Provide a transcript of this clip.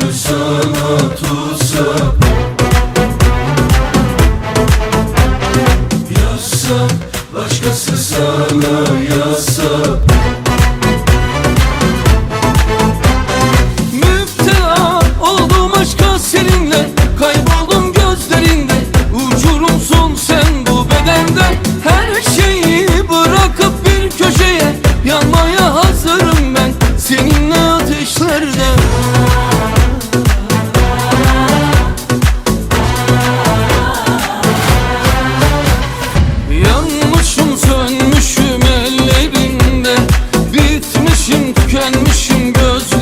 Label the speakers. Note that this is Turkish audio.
Speaker 1: gönül sana tutsak Yazsak başkası sana yazsak tükenmişim gözlerinde